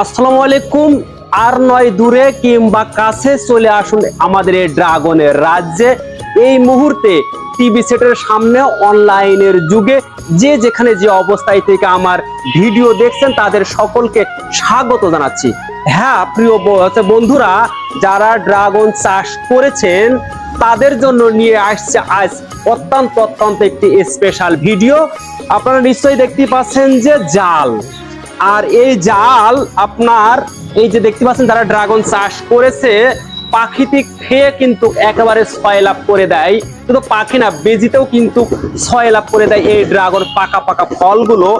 আসসালামু আলাইকুম। আর নয় দূরে কিংবা কাছে চলে আসুন আমাদের এই ড্রাগনের রাজ্যে। এই মুহূর্তে টিভি সেটের সামনে অনলাইনের যুগে যে যেখানে যে অবস্থায় থেকে আমার ভিডিও দেখছেন, তাদের সকলকে স্বাগত জানাচ্ছি। হ্যাঁ প্রিয় হচ্ছে বন্ধুরা, যারা ড্রাগন চাষ করেছেন, তাদের জন্য নিয়ে আসছে আজ অত্যন্ত অত্যন্ত একটি স্পেশাল ভিডিও আপনারা নিশ্চয়ই দেখতে পাচ্ছেন যে জাল। আর এই জাল আপনার, এই যে দেখতে পাচ্ছেন যারা ড্রাগন চাষ করেছে প্রাকৃতিক খেয়ে কিন্তু একেবারে ছয় লাভ করে দেয়। শুধু পাখি না, বেজিতেও কিন্তু ছয় লাভ করে দেয় এই ড্রাগন পাকা পাকা ফলগুলো।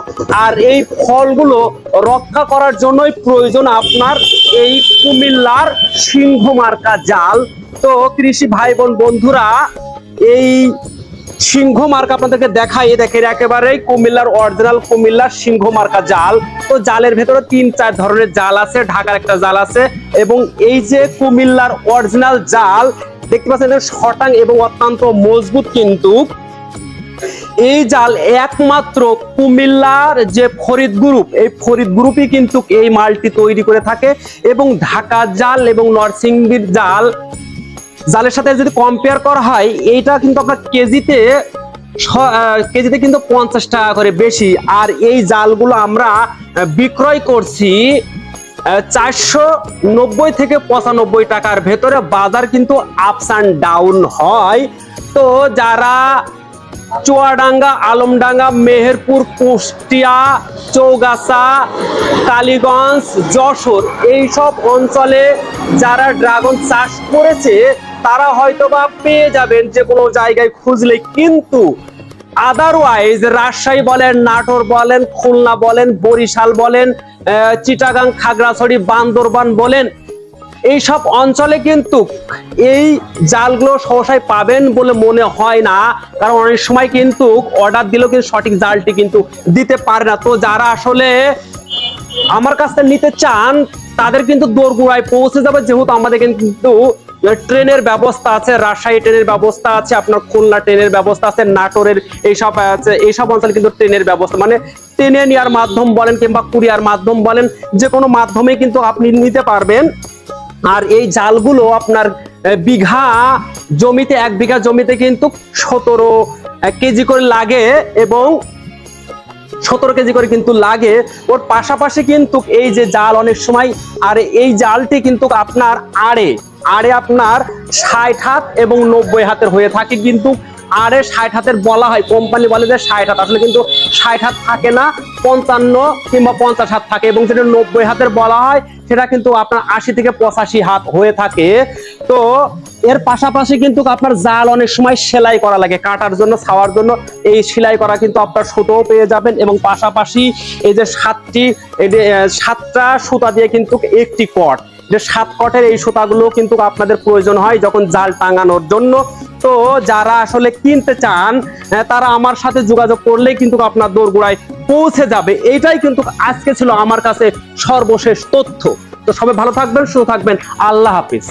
আর এই ফলগুলো রক্ষা করার জন্যই প্রয়োজন আপনার এই কুমিল্লার সিংহ মার্কা জাল। তো কৃষি ভাই বোন বন্ধুরা, এই সিংহ মার্কা আপনাদেরকে দেখাই। দেখেন একেবারেই কুমিল্লার অরিজিনাল কুমিল্লার সিংহ মার্কা জাল। তো জালের ভেতরে তিন, চার ধরনের জাল আছে, ঢাকার একটা জাল আছে। এবং এই যে কুমিল্লার অরিজিনাল জাল, দেখতে পাচ্ছেন শটাং এবং অত্যন্ত মজবুত কিন্তু। এই জাল একমাত্র কুমিল্লার যে ফরিদ গ্রুপ, এই ফরিদ গ্রুপই কিন্তু এই মালটি তৈরি করে থাকে। এবং ঢাকা জাল এবং নরসিংদীর জাল জালের সাথে যদি কম্পেয়ার করা হয়, এইটা কিন্তু আপনার কেজিতে কেজিতে কিন্তু পঞ্চাশ টাকা করে বেশি। আর এই জালগুলো আমরা বিক্রয় করছি চারশো নব্বই থেকে পঁচানব্বই টাকার ভেতরে। বাজার কিন্তু আপস অ্যান্ড ডাউন হয়। তো যারা চুয়াডাঙ্গা, আলমডাঙ্গা, মেহেরপুর, কুষ্টিয়া, চৌগাছা, কালীগঞ্জ, যশোর, এইসব অঞ্চলে যারা ড্রাগন চাষ করেছে তারা হয়তো বা পেয়ে যাবেন যে কোনো জায়গায় খুঁজলে, কিন্তু আদারওয়াইজ রাজশাহী বলেন, নাটোর বলেন, খুলনা বলেন, বরিশাল বলেন চিটাগাং, খাগড়াছড়ি, বান্দরবান বলেন, এইসব অঞ্চলে কিন্তু এই জালগুলো সহসায় পাবেন বলে মনে হয় না। কারণ অনেক সময় কিন্তু অর্ডার দিলেও কিন্তু সঠিক জালটি কিন্তু দিতে পারে না। তো যারা আসলে আমার কাছ থেকে নিতে চান, তাদের কিন্তু দোরগোড়ায় পৌঁছে যাবে, যেহেতু আমাদের কিন্তু ট্রেনের ব্যবস্থা আছে, রাজশাহী ট্রেনের ব্যবস্থা আছে, আপনার খুলনা ট্রেনের ব্যবস্থা আছে, নাটোরের এইসব আছে এইসব অঞ্চলে কিন্তু ট্রেনের ব্যবস্থা। মানে ট্রেনে নেওয়ার মাধ্যম বলেন কিংবা কুরিয়ার মাধ্যম বলেন, যে কোনো মাধ্যমে কিন্তু আপনি নিতে পারবেন। আর এই জালগুলো আপনার বিঘা জমিতে, এক বিঘা জমিতে কিন্তু সতেরো কেজি করে লাগে এবং সতেরো কেজি করে কিন্তু লাগে। ওর পাশাপাশি কিন্তু এই যে জাল অনেক সময়, আর এই জালটি কিন্তু আপনার আড়ে। আড়ে আপনার ষাট হাত এবং নব্বই হাতের হয়ে থাকে কিন্তু আড়ে ষাট হাতের বলা হয় কোম্পানি বলে যে ষাট হাত, আসলে কিন্তু ষাট হাত থাকে না, পঞ্চান্ন কিংবা পঞ্চাশ হাত থাকে এবং যেটা নব্বই হাতের বলা হয়, সেটা কিন্তু আপনার আশি থেকে পঁচাশি হাত হয়ে থাকে। তো এর পাশাপাশি কিন্তু আপনার জাল অনেক সময় সেলাই করা লাগে, কাটার জন্য, ছাওয়ার জন্য, এই সেলাই করা কিন্তু আপনার সুতোও পেয়ে যাবেন এবং পাশাপাশি এই যে সাতটি, এই যে সাতটা সুতা দিয়ে কিন্তু একটি কট। যে সাত কটের এই সুতাগুলো কিন্তু আপনাদের প্রয়োজন হয় যখন জাল টাঙানোর জন্য। তো যারা আসলে কিনতে চান তারা আমার সাথে যোগাযোগ করলে কিন্তু আপনার দোরগোড়ায় পৌঁছে যাবে। এটাই কিন্তু আজকে ছিল আমার কাছে সর্বশেষ তথ্য। তো সবাই ভালো থাকবেন, সুস্থ থাকবেন। আল্লাহ হাফিজ।